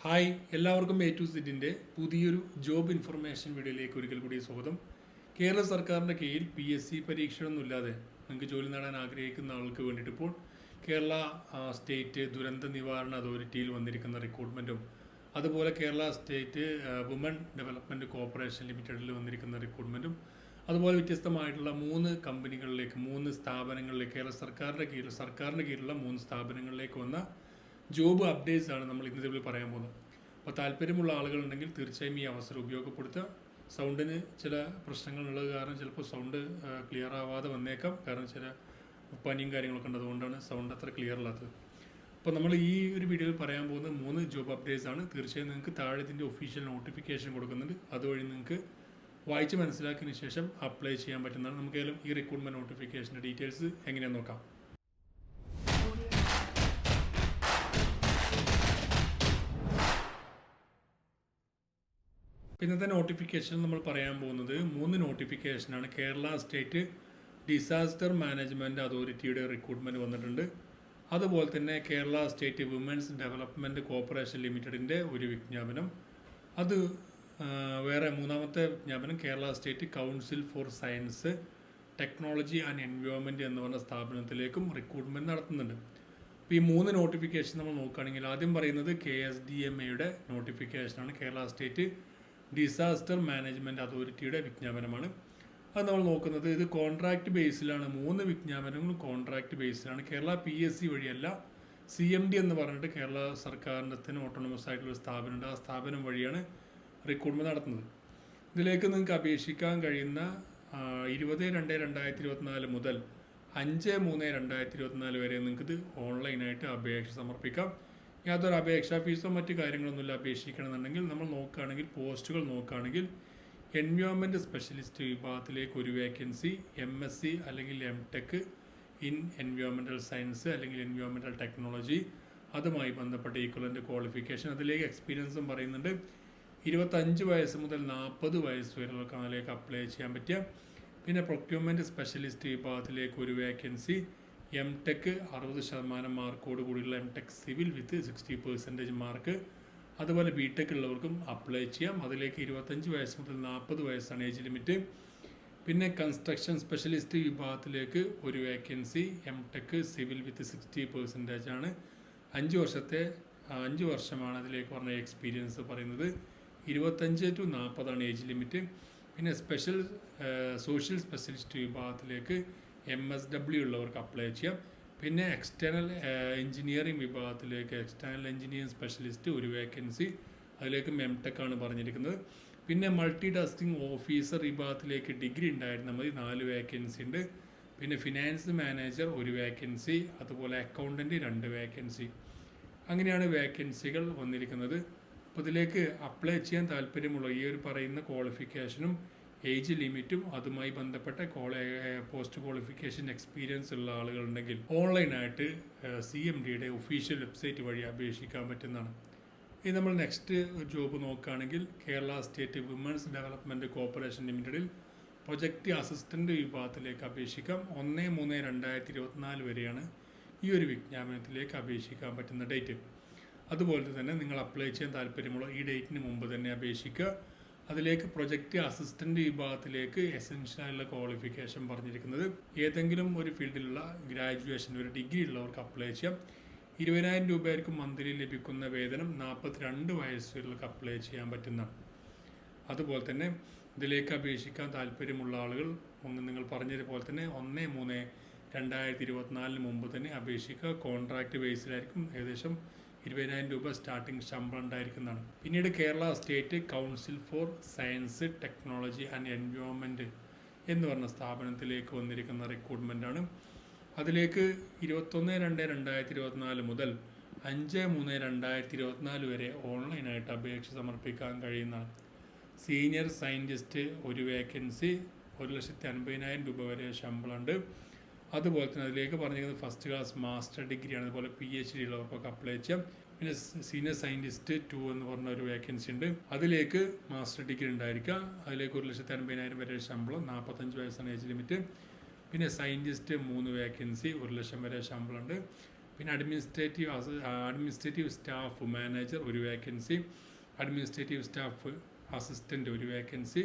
Hi എല്ലാവർക്കും A to സിറ്റിന്റെ പുതിയൊരു job information വീഡിയോയിലേക്ക് ഒരിക്കൽ കൂടി സ്വാഗതം. കേരള സർക്കാരിന്റെ കീഴിൽ പി എസ് സി പരീക്ഷയൊന്നുമില്ലാതെ നിങ്ങൾക്ക് ജോലി നേടാൻ ആഗ്രഹിക്കുന്ന ആൾക്ക് വേണ്ടിയിട്ട് ഇപ്പോൾ കേരള സ്റ്റേറ്റ് ദുരന്ത നിവാരണ അതോറിറ്റിയിൽ വന്നിരിക്കുന്ന റിക്രൂട്ട്മെന്റും അതുപോലെ Kerala state woman development corporation ലിമിറ്റഡിൽ വന്നിരിക്കുന്ന റിക്രൂട്ട്മെന്റും അതുപോലെ വ്യത്യസ്തമായിട്ടുള്ള മൂന്ന് കമ്പനികളിലേക്ക് മൂന്ന് സ്ഥാപനങ്ങളിലേക്ക് കേരള സർക്കാരിന്റെ കീഴിൽ സർക്കാരിന്റെ കീഴിലുള്ള മൂന്ന് സ്ഥാപനങ്ങളിലേക്ക് വന്ന ജോബ് അപ്ഡേറ്റ്സ് ആണ് നമ്മൾ ഇന്നത്തെ ഇതിൽ പറയാൻ പോകുന്നത്. അപ്പോൾ താല്പര്യമുള്ള ആളുകളുണ്ടെങ്കിൽ തീർച്ചയായും ഈ അവസരം ഉപയോഗപ്പെടുത്തുക. സൗണ്ടിന് ചില പ്രശ്നങ്ങൾ പ്രശ്നങ്ങളുള്ളത് കാരണം ചിലപ്പോൾ സൗണ്ട് ക്ലിയർ ആവാതെ വന്നേക്കാം. കാരണം ചില പനിയും കാര്യങ്ങളൊക്കെ ഉണ്ട് അതുകൊണ്ടാണ് സൗണ്ട് അത്ര ക്ലിയർ അല്ലാത്തത്. അപ്പോൾ നമ്മൾ ഈ ഒരു വീഡിയോയിൽ പറയാൻ പോകുന്ന മൂന്ന് ജോബ് അപ്ഡേറ്റ്സ് ആണ് തീർച്ചയായും നിങ്ങൾക്ക് താഴെ ഇതിന്റെ ഒഫീഷ്യൽ നോട്ടിഫിക്കേഷൻ കൊടുക്കുന്നുണ്ട്. അതുവഴി നിങ്ങൾക്ക് വായിച്ച് മനസ്സിലാക്കിയതിന് ശേഷം അപ്ലൈ ചെയ്യാൻ പറ്റുന്നതാണ്. നമുക്ക് ഏതായാലും ഈ റിക്രൂട്ട്മെന്റ് നോട്ടിഫിക്കേഷന്റെ ഡീറ്റെയിൽസ് എങ്ങനെയാണെന്ന് നോക്കാം. ഇന്നത്തെ നോട്ടിഫിക്കേഷൻ നമ്മൾ പറയാൻ പോകുന്നത് മൂന്ന് നോട്ടിഫിക്കേഷനാണ് കേരള സ്റ്റേറ്റ് ഡിസാസ്റ്റർ മാനേജ്മെന്റ് അതോറിറ്റിയുടെ റിക്രൂട്ട്മെന്റ് വന്നിട്ടുണ്ട്. അതുപോലെ തന്നെ Kerala state women's development corporation ലിമിറ്റഡിന്റെ ഒരു വിജ്ഞാപനം. അത് വേറെ മൂന്നാമത്തെ വിജ്ഞാപനം Kerala state council for science technology and environment എന്ന് പറഞ്ഞ സ്ഥാപനത്തിലേക്കും റിക്രൂട്ട്മെന്റ് നടത്തുന്നുണ്ട്. അപ്പോൾ ഈ മൂന്ന് നോട്ടിഫിക്കേഷൻ നമ്മൾ നോക്കുകയാണെങ്കിൽ ആദ്യം പറയുന്നത് കെ എസ് ഡി എം എയുടെ നോട്ടിഫിക്കേഷനാണ് കേരള സ്റ്റേറ്റ് ഡിസാസ്റ്റർ മാനേജ്മെന്റ് അതോറിറ്റിയുടെ വിജ്ഞാപനമാണ്. അത് നമ്മൾ നോക്കുന്നത് ഇത് കോൺട്രാക്ട് ബേസിലാണ് മൂന്ന് വിജ്ഞാപനങ്ങളും കോൺട്രാക്ട് ബേസിലാണ് കേരള പി എസ് സി വഴിയല്ല സി എം ഡി എന്ന് പറഞ്ഞിട്ട് കേരള സർക്കാരിന്റെ തന്നെ ഓട്ടോണമസ് ആയിട്ടുള്ള സ്ഥാപനമുണ്ട്. ആ സ്ഥാപനം വഴിയാണ് റിക്രൂട്ട്മെന്റ് നടത്തുന്നത്. ഇതിലേക്ക് നിങ്ങൾക്ക് അപേക്ഷിക്കാൻ കഴിയുന്ന ഇരുപത് രണ്ട് രണ്ടായിരത്തി ഇരുപത്തിനാല് മുതൽ അഞ്ച് മൂന്ന് രണ്ടായിരത്തി ഇരുപത്തിനാല് വരെ നിങ്ങൾക്ക് ഇത് ഓൺലൈനായിട്ട് അപേക്ഷ സമർപ്പിക്കാം. യാതൊരു അപേക്ഷാ ഫീസോ മറ്റു കാര്യങ്ങളൊന്നുമില്ല അപേക്ഷിക്കണമെന്നുണ്ടെങ്കിൽ നമ്മൾ നോക്കുകയാണെങ്കിൽ പോസ്റ്റുകൾ നോക്കുകയാണെങ്കിൽ എൻവയോൺമെന്റ് സ്പെഷ്യലിസ്റ്റ് വിഭാഗത്തിലേക്ക് ഒരു വേക്കൻസി എം എസ് സി അല്ലെങ്കിൽ എം ടെക് ഇൻ എൻവയോൺമെന്റൽ സയൻസ് അല്ലെങ്കിൽ എൻവയോൺമെന്റൽ ടെക്നോളജി അതുമായി ബന്ധപ്പെട്ട ഈക്വലന്റ് ക്വാളിഫിക്കേഷൻ അതിലേക്ക് എക്സ്പീരിയൻസും പറയുന്നുണ്ട്. ഇരുപത്തഞ്ച് വയസ്സ് മുതൽ നാൽപ്പത് വയസ്സ് വരെയുള്ളവർക്ക് അതിലേക്ക് അപ്ലൈ ചെയ്യാൻ പറ്റിയ പിന്നെ പ്രൊക്യൂർമെന്റ് സ്പെഷ്യലിസ്റ്റ് വിഭാഗത്തിലേക്ക് ഒരു വേക്കൻസി എം ടെക് അറുപത് ശതമാനം മാർക്കോട് കൂടിയുള്ള M tech civil with sixty percentage mark അതുപോലെ ബി ടെക് ഉള്ളവർക്കും അപ്ലൈ ചെയ്യാം. അതിലേക്ക് ഇരുപത്തഞ്ച് വയസ്സ് മുതൽ നാൽപ്പത് വയസ്സാണ് ഏജ് ലിമിറ്റ് പിന്നെ കൺസ്ട്രക്ഷൻ സ്പെഷ്യലിസ്റ്റ് വിഭാഗത്തിലേക്ക് ഒരു vacancy M tech civil with sixty percentage ആണ്. അഞ്ച് വർഷത്തെ അഞ്ച് വർഷമാണ് അതിലേക്ക് പറഞ്ഞ എക്സ്പീരിയൻസ് പറയുന്നത്. ഇരുപത്തഞ്ച് ടു നാൽപ്പതാണ് ഏജ് ലിമിറ്റ് പിന്നെ സ്പെഷ്യൽ സോഷ്യൽ സ്പെഷ്യലിസ്റ്റ് വിഭാഗത്തിലേക്ക് എം എസ് ഡബ്ല്യു ഉള്ളവർക്ക് അപ്ലൈ ചെയ്യാം. പിന്നെ എക്സ്റ്റേണൽ എഞ്ചിനീയറിംഗ് വിഭാഗത്തിലേക്ക് എക്സ്റ്റേണൽ എഞ്ചിനീയറിംഗ് സ്പെഷ്യലിസ്റ്റ് ഒരു വേക്കൻസി അതിലേക്ക് എം ടെക് ആണ് പറഞ്ഞിരിക്കുന്നത്. പിന്നെ മൾട്ടി ടാസ്കിംഗ് ഓഫീസർ വിഭാഗത്തിലേക്ക് ഡിഗ്രി ഉണ്ടായിരുന്നാൽ മതി നാല് വേക്കൻസി ഉണ്ട്. പിന്നെ ഫിനാൻസ് മാനേജർ ഒരു വേക്കൻസി അതുപോലെ അക്കൗണ്ടന്റ് രണ്ട് വേക്കൻസി അങ്ങനെയാണ് വേക്കൻസികൾ വന്നിരിക്കുന്നത്. അപ്പോൾ ഇതിലേക്ക് അപ്ലൈ ചെയ്യാൻ താല്പര്യമുള്ള ഈ ഒരു പറയുന്ന ക്വാളിഫിക്കേഷനും ഏജ് ലിമിറ്റും അതുമായി ബന്ധപ്പെട്ട പോസ്റ്റ് ക്വാളിഫിക്കേഷൻ എക്സ്പീരിയൻസ് ഉള്ള ആളുകളുണ്ടെങ്കിൽ ഓൺലൈനായിട്ട് സി എം ഡിയുടെ ഒഫീഷ്യൽ വെബ്സൈറ്റ് വഴി അപേക്ഷിക്കാൻ പറ്റുന്നതാണ്. ഇനി നമ്മൾ നെക്സ്റ്റ് ജോബ് നോക്കുകയാണെങ്കിൽ Kerala state women's development corporation ലിമിറ്റഡിൽ പ്രൊജക്റ്റ് അസിസ്റ്റന്റ് വിഭാഗത്തിലേക്ക് അപേക്ഷിക്കാം. ഒന്ന് മൂന്ന് രണ്ടായിരത്തി ഇരുപത്തിനാല് വരെയാണ് ഈ ഒരു വിജ്ഞാപനത്തിലേക്ക് അപേക്ഷിക്കാൻ പറ്റുന്ന ഡേറ്റ് അതുപോലെ തന്നെ നിങ്ങൾ അപ്ലൈ ചെയ്യാൻ താല്പര്യമുള്ള ഈ ഡേറ്റിന് മുമ്പ് തന്നെ അപേക്ഷിക്കുക. അതിലേക്ക് പ്രൊജക്റ്റ് അസിസ്റ്റന്റ് വിഭാഗത്തിലേക്ക് എസെൻഷ്യൽ ആയിട്ടുള്ള ക്വാളിഫിക്കേഷൻ പറഞ്ഞിരിക്കുന്നത്. ഏതെങ്കിലും ഒരു ഫീൽഡിലുള്ള ഗ്രാജുവേഷൻ ഒരു ഡിഗ്രി ഉള്ളവർക്ക് അപ്ലൈ ചെയ്യാം. ഇരുപതിനായിരം രൂപയായിരിക്കും മന്ത്ലി ലഭിക്കുന്ന വേതനം നാൽപ്പത്തിരണ്ട് വയസ്സുകളിലേക്ക് അപ്ലൈ ചെയ്യാൻ പറ്റുന്ന. അതുപോലെ തന്നെ ഇതിലേക്ക് അപേക്ഷിക്കാൻ താല്പര്യമുള്ള ആളുകൾ നിങ്ങൾ പറഞ്ഞതുപോലെ തന്നെ ഒന്ന് മൂന്ന് രണ്ടായിരത്തി ഇരുപത്തിനാലിന് മുമ്പ് തന്നെ അപേക്ഷിക്കുക. കോൺട്രാക്റ്റ് ബേസിലായിരിക്കും ഏകദേശം ഇരുപതിനായിരം രൂപ സ്റ്റാർട്ടിംഗ് ശമ്പളം ഉണ്ടായിരിക്കുന്നതാണ്. പിന്നീട് Kerala state council for science technology and environment എന്ന് പറഞ്ഞ സ്ഥാപനത്തിലേക്ക് വന്നിരിക്കുന്ന റിക്രൂട്ട്മെന്റാണ് അതിലേക്ക് ഇരുപത്തൊന്ന് രണ്ട് രണ്ടായിരത്തി ഇരുപത്തിനാല് മുതൽ അഞ്ച് മൂന്ന് രണ്ടായിരത്തി ഇരുപത്തിനാല് വരെ ഓൺലൈനായിട്ട് അപേക്ഷ സമർപ്പിക്കാൻ കഴിയുന്നതാണ്. സീനിയർ സയന്റിസ്റ്റ് ഒരു വേക്കൻസി ഒരു ലക്ഷത്തി അൻപതിനായിരം രൂപ വരെ ശമ്പളമുണ്ട്. അതുപോലെ തന്നെ അതിലേക്ക് പറഞ്ഞിരിക്കുന്നത് ഫസ്റ്റ് ക്ലാസ് മാസ്റ്റർ ഡിഗ്രിയാണ് അതുപോലെ പി എച്ച് ഡി ഉള്ളവർക്കൊക്കെ അപ്ലൈ ചെയ്യാം. പിന്നെ സീനിയർ സയന്റിസ്റ്റ് ടു എന്ന് പറഞ്ഞ ഒരു വേക്കൻസി ഉണ്ട്. അതിലേക്ക് മാസ്റ്റർ ഡിഗ്രി ഉണ്ടായിരിക്കുക. അതിലേക്ക് ഒരു ലക്ഷത്തി അൻപതിനായിരം വരെ ശമ്പളം നാൽപ്പത്തഞ്ച് വയസ്സാണ് ഏജ് ലിമിറ്റ് പിന്നെ സയന്റിസ്റ്റ് മൂന്ന് വേക്കൻസി ഒരു ലക്ഷം വരെ ശമ്പളം ഉണ്ട് പിന്നെ അഡ്മിനിസ്ട്രേറ്റീവ് അഡ്മിനിസ്ട്രേറ്റീവ് സ്റ്റാഫ് മാനേജർ ഒരു വേക്കൻസി അഡ്മിനിസ്ട്രേറ്റീവ് സ്റ്റാഫ് അസിസ്റ്റന്റ് ഒരു വേക്കൻസി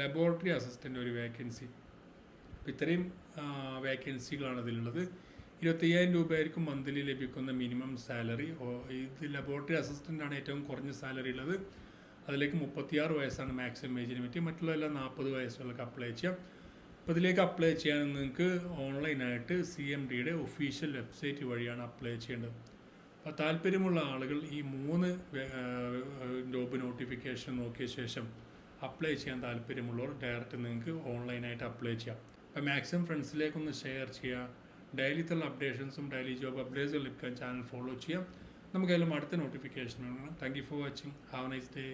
ലബോറട്ടറി അസിസ്റ്റന്റ് ഒരു വേക്കൻസി അപ്പോൾ ഇത്രയും വേക്കൻസികളാണ് ഇതിലുള്ളത് ഇരുപത്തയ്യായിരം രൂപയായിരിക്കും മന്ത്ലി ലഭിക്കുന്ന മിനിമം സാലറി ഇത് ലബോറട്ടറി അസിസ്റ്റന്റാണ് ഏറ്റവും കുറഞ്ഞ സാലറി ഉള്ളത്. അതിലേക്ക് മുപ്പത്തിയാറ് വയസ്സാണ് മാക്സിമം ഏജിന് പറ്റി മറ്റുള്ളതെല്ലാം നാൽപ്പത് വയസ്സുള്ളവർക്ക് അപ്ലൈ ചെയ്യാം. അപ്പോൾ ഇതിലേക്ക് അപ്ലൈ ചെയ്യാൻ നിങ്ങൾക്ക് ഓൺലൈനായിട്ട് സി എം ഡിയുടെ ഒഫീഷ്യൽ വെബ്സൈറ്റ് വഴിയാണ് അപ്ലൈ ചെയ്യേണ്ടത്. അപ്പോൾ താല്പര്യമുള്ള ആളുകൾ ഈ മൂന്ന് ജോബ് നോട്ടിഫിക്കേഷൻ നോക്കിയ ശേഷം അപ്ലൈ ചെയ്യാൻ താല്പര്യമുള്ളവർ ഡയറക്റ്റ് നിങ്ങൾക്ക് ഓൺലൈനായിട്ട് അപ്ലൈ ചെയ്യാം. അപ്പോൾ മാക്സിമം ഫ്രണ്ട്സിലേക്കൊന്ന് ഷെയർ ചെയ്യുക ഡെയിലിത്തുള്ള അപ്ഡേഷൻസും ഡെയിലി ജോബ് അപ്ഡേറ്റ്സും ലഭിക്കാൻ ചാനൽ ഫോളോ ചെയ്യാം. നമുക്കതിലും അടുത്ത നോട്ടിഫിക്കേഷൻ വേണം thank you for watching have nice day